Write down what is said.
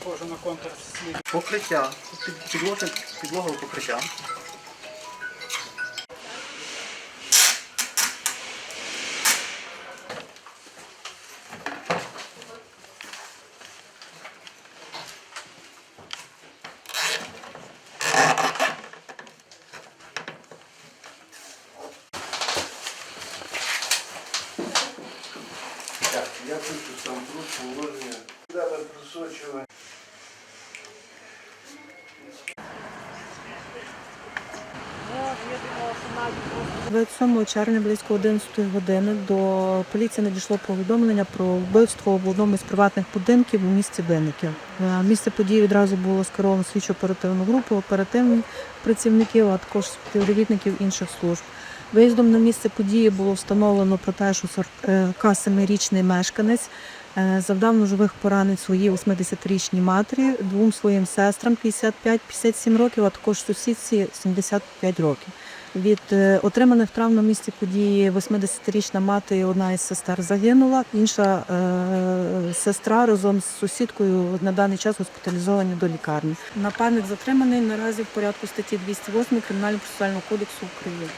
Схоже на контур слід. Покриття. Підлога, підлога покриття. Так, я пишу сам труд, положення. Треба просочувати. 27 червня близько 11 години до поліції надійшло повідомлення про вбивство в одному із приватних будинків у місті Винників. Місце події відразу було скеровано слідчо оперативну групу, оперативних працівників, а також співробітників інших служб. Виїздом на місце події було встановлено про те, що 47-річний мешканець е, завдав ножових поранень своїй 80-річній матері, двом своїм сестрам 55-57 років, а також сусідці 75 років. Від е, отриманих травм на місці події 80-річна мати і одна із сестер загинула. Інша е, сестра разом з сусідкою на даний час госпіталізовані до лікарні. Нападник затриманий наразі в порядку статті 208 Кримінального процесуального кодексу України.